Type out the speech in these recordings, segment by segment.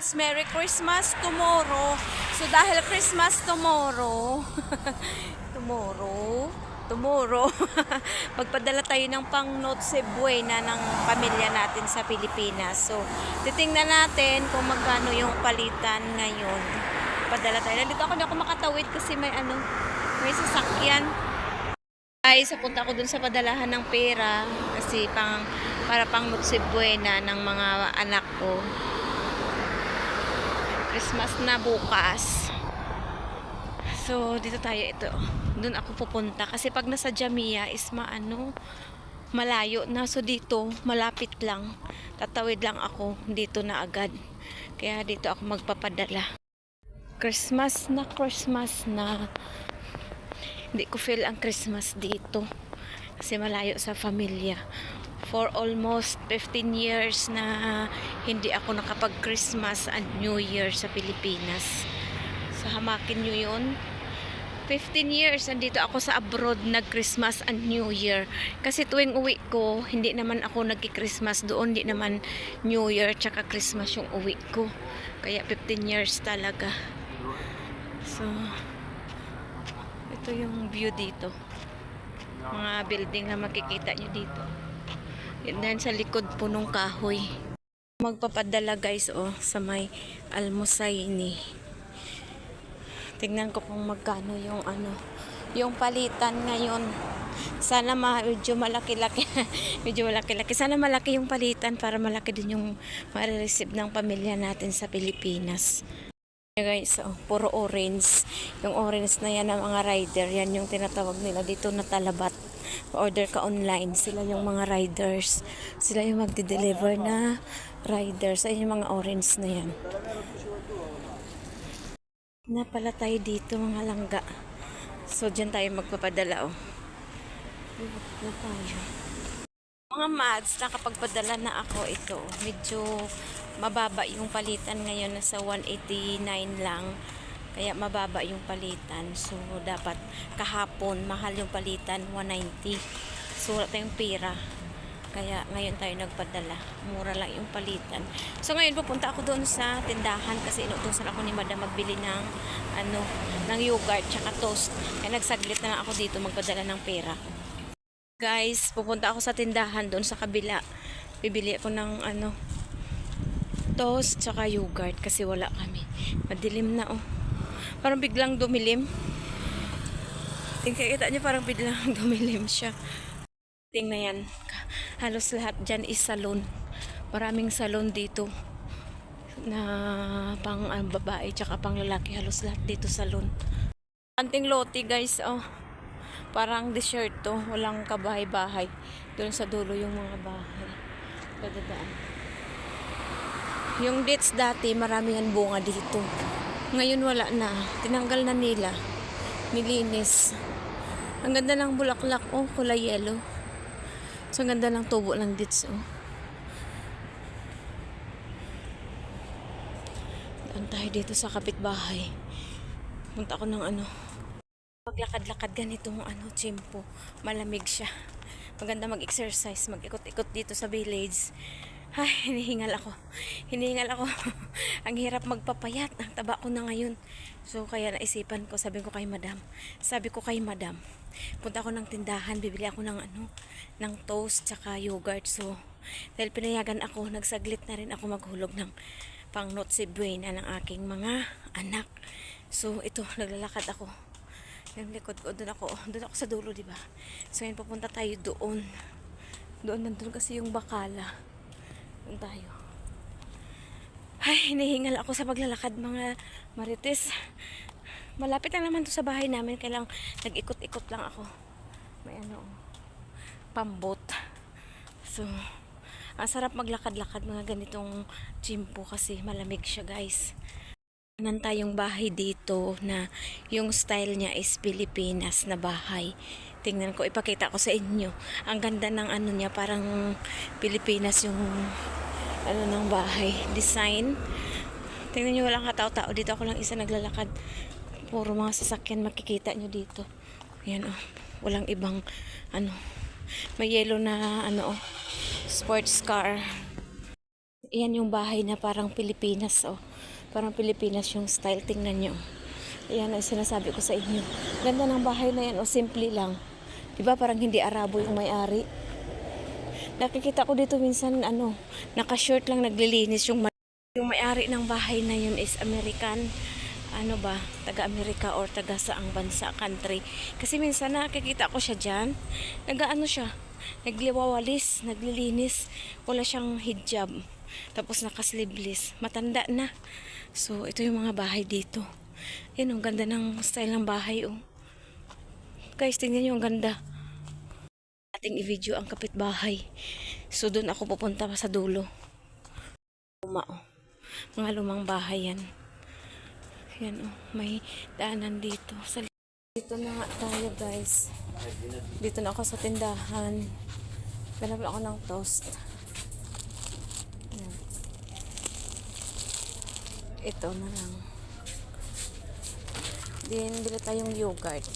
Mads, Merry Christmas tomorrow. So dahil Christmas tomorrow, tomorrow, tomorrow, magpadala tayo ng pang Noche Buena ng pamilya natin sa Pilipinas. So titingnan natin kung magkano yung palitan ngayon. Padala tayo. Dito ako, hindi ako makatawid kasi may ano, may sasakyan. Ay, sa punta ko dun sa padalahan ng pera kasi pang para pang Noche Buena ng mga anak ko. Christmas na bukas. So, dito tayo ito. Doon ako pupunta kasi pag nasa Jamia is maano malayo na so dito malapit lang. Tatawid lang ako dito na agad. Kaya dito ako magpapadala. Christmas na Christmas na. Hindi ko feel ang Christmas dito. Kasi malayo sa pamilya. For almost 15 years na hindi ako nakapag-Christmas and New Year sa Pilipinas. Sa hamakin nyo yun. 15 years nandito ako sa abroad nag-Christmas and New Year. Kasi tuwing uwi ko, hindi naman ako nag-Christmas doon, hindi naman New Year tsaka Christmas yung uwi ko. Kaya 15 years talaga. So, ito yung view dito. Mga building na makikita nyo dito. And then sa likod punong kahoy. Magpapadala guys oh sa may almusayni. Tingnan ko kung magkano yung ano, yung palitan ngayon. Sana ma medyo malaki-laki. medyo malaki-laki. Sana malaki yung palitan para malaki din yung ma-receive ng pamilya natin sa Pilipinas. Yeah, guys, oh, puro orange. Yung orange na yan ng mga rider, yan yung tinatawag nila dito na talabat. Order ka online, sila yung mga riders. Sila yung magdi-deliver na riders. Ayun yung mga orange na yan. Na tayo dito mga langga. So, dyan tayo magpapadala, oh. Na tayo. Mga mads, nakapagpadala na ako ito. Medyo mababa yung palitan ngayon nasa 189 lang. Kaya mababa yung palitan. So dapat kahapon mahal yung palitan 190. So wala tayong pera. Kaya ngayon tayo nagpadala. Mura lang yung palitan. So ngayon pupunta ako doon sa tindahan kasi inutusan ako ni Madam magbili ng ano, ng yogurt tsaka toast. Kaya nagsaglit na lang ako dito magpadala ng pera. Guys, pupunta ako sa tindahan doon sa kabila. Bibili ako ng ano, toast tsaka yogurt kasi wala kami. Madilim na oh. Parang biglang dumilim. Tingnan kita niyo parang biglang dumilim siya. Tingnan yan. Halos lahat dyan is salon. Maraming salon dito na pang ah, babae tsaka pang lalaki. Halos lahat dito salon. Anting loti guys, oh. Parang dessert to. Walang kabahay-bahay. Doon sa dulo yung mga bahay. Dadadaan. Yung dates dati, marami yan bunga dito. Ngayon wala na. Tinanggal na nila. Nilinis. Ang ganda ng bulaklak, oh, kulay yellow. So, ang ganda ng tubo ng dates, oh. Daan tayo dito sa kapitbahay. Punta ako ng ano. Maglakad-lakad ganitong ano, chimpo. Malamig siya. Maganda mag-exercise, mag-ikot-ikot dito sa village. Ay, hinihingal ako. Hinihingal ako. Ang hirap magpapayat. Ang taba ko na ngayon. So, kaya naisipan ko, sabi ko kay madam. Sabi ko kay madam, punta ako ng tindahan, bibili ako ng ano, ng toast, tsaka yogurt. So, dahil pinayagan ako, nagsaglit na rin ako maghulog ng pang Noche Buena ng aking mga anak. So, ito, naglalakad ako. Yung likod ko, doon ako, doon ako sa dulo, di ba? So, yun, pupunta tayo doon. Doon, nandun kasi yung bakala. Tayo. Ay, hinihingal ako sa paglalakad mga marites. Malapit lang naman to sa bahay namin. Kailang nag-ikot-ikot lang ako. May ano, pambot. So, ang sarap maglakad-lakad mga ganitong chimpo kasi malamig siya guys. Nan tayong bahay dito na yung style niya is Pilipinas na bahay. Tingnan ko, ipakita ko sa inyo. Ang ganda ng ano niya, parang Pilipinas yung ano ng bahay. Design. Tingnan niyo walang katao-tao. Dito ako lang isa naglalakad. Puro mga sasakyan makikita niyo dito. Yan oh. Walang ibang ano. May yellow na ano oh. Sports car. Iyan yung bahay na parang Pilipinas, oh. Parang Pilipinas yung style. Tingnan nyo. Ayan ang sinasabi ko sa inyo. Ganda ng bahay na yan, oh. Simple lang. Diba parang hindi Arabo yung may-ari. Nakikita ko dito minsan, ano, naka-short lang naglilinis yung yung may-ari ng bahay na yun is American. Ano ba, taga-Amerika or taga saang bansa, country. Kasi minsan nakikita ko siya dyan. Nag-ano siya, nagliwawalis, naglilinis. Wala siyang hijab. Tapos naka-sleeveless. Matanda na. So, ito yung mga bahay dito. Yan, ang ganda ng style ng bahay, oh. Guys, tingnan nyo, ang ganda ating i-video ang kapitbahay. So, doon ako pupunta pa sa dulo. Luma, oh. Mga lumang bahay yan. Yan, oh. May daanan dito. Sa dito na nga tayo, guys. Dito na ako sa tindahan. Ganap ako ng toast. Yan. Ito na lang. Din, bili tayong yogurt.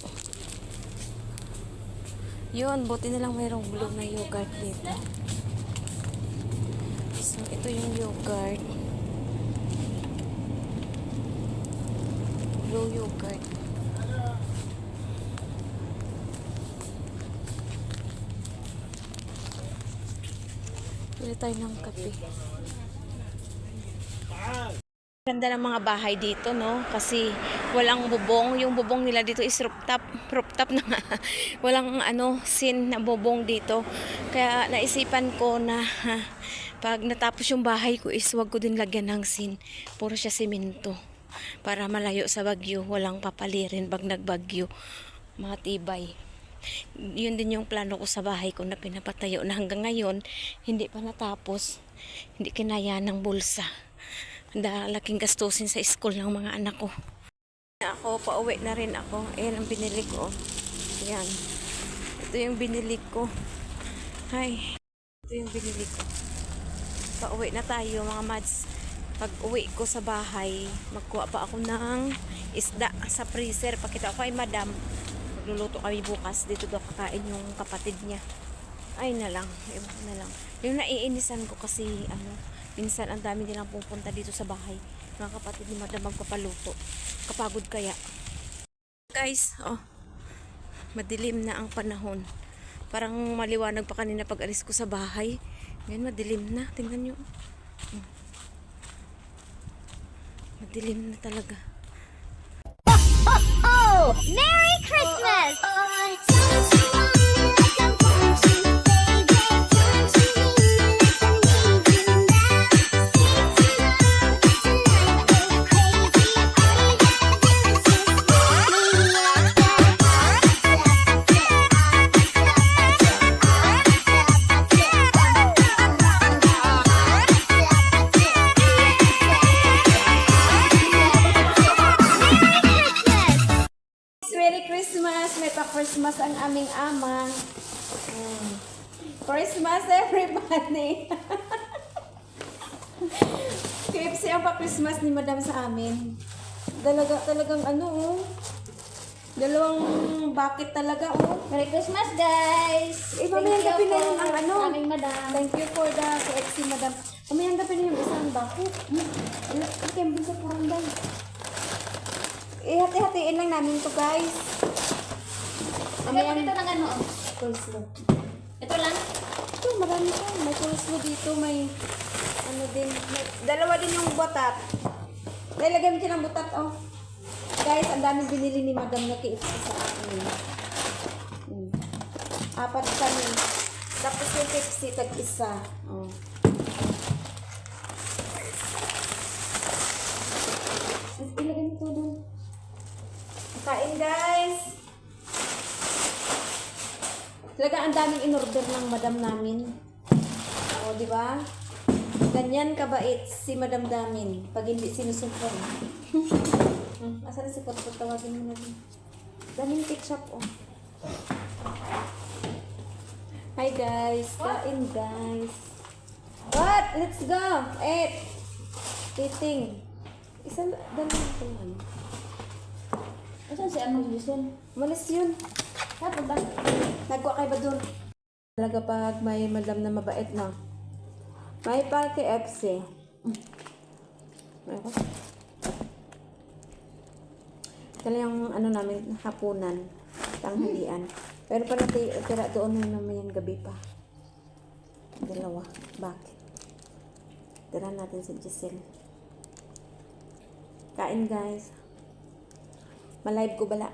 Yun, buti na lang mayroong blue na yogurt dito. So, ito yung yogurt. Blue yogurt. Pili tayo ng kape. Ganda ng mga bahay dito, no? Kasi walang bubong. Yung bubong nila dito is rooftop. Rooftop na nga. walang ano, sin na bubong dito. Kaya naisipan ko na ha, pag natapos yung bahay ko is wag ko din lagyan ng sin. Puro siya simento. Para malayo sa bagyo. Walang papalirin pag nagbagyo. Matibay. Yun din yung plano ko sa bahay ko na pinapatayo na hanggang ngayon hindi pa natapos. Hindi kinaya ng bulsa laking gastusin sa school ng mga anak ko. Ako, pauwi na rin ako. Ayan ang binili ko. Ayan. Ito yung binili ko. Ay. Ito yung binili ko. Pauwi na tayo mga mads. Pag uwi ko sa bahay, magkuha pa ako ng isda sa freezer. Pakita ko kay madam. Magluluto kami bukas. Dito daw kakain yung kapatid niya. Ay na lang. Iba na lang. Yung naiinisan ko kasi ano, minsan ang dami nilang pupunta dito sa bahay. Mga kapatid ni madam magpapaluto. Kapagod kaya. Guys, oh. Madilim na ang panahon. Parang maliwanag pa kanina pag alis ko sa bahay. Ngayon madilim na. Tingnan nyo. Hmm. Madilim na talaga. Oh, Merry Christmas! Merry Christmas, everybody! KFC ang pa-Christmas ni Madam sa amin. Talaga, talagang ano, oh. Dalawang bucket talaga, oh. Merry Christmas, guys! Eh, mamayang gabi na yun ang ano. Aming madam. Thank you for the KFC, Madam. Mamayang gabi na yung isang bucket. Hmm. Ikem din sa puranday. Ihati-hatiin lang namin to, guys. Mamaya dito ng ano? oh. Coleslaw. Ito lang? Ito, marami pa. May coleslaw dito, may ano din. May, dalawa din yung butat. Nilagay mo siya ng butat, oh. Guys, ang daming binili ni Madam na KFC sa akin. Hmm. Apat kami. Tapos yung KFC, tag-isa. Oh. Ilagay mo to doon. Kain, guys! Talaga ang daming in-order ng madam namin. O, di ba? Ganyan kabait si madam namin pag hindi sinusumpong. hmm, asan na si Potpot? Tawagin mo na din. Daming ketchup, oh. Hi, guys. Kain, guys. What? Let's go. Eat. Eating. Isang, dalawang ito. Asan si ano Jason? Malis yun. Saan ba? Nagwa kay ba dun? Talaga pag may madam na mabait na. May pa KFC. Ayoko. Ito lang yung ano namin, hapunan, tanghalian. Pero pala ti- tira doon na naman yung gabi pa. Dalawa. Bakit? Tira natin si Giselle. Kain guys. Malive ko bala.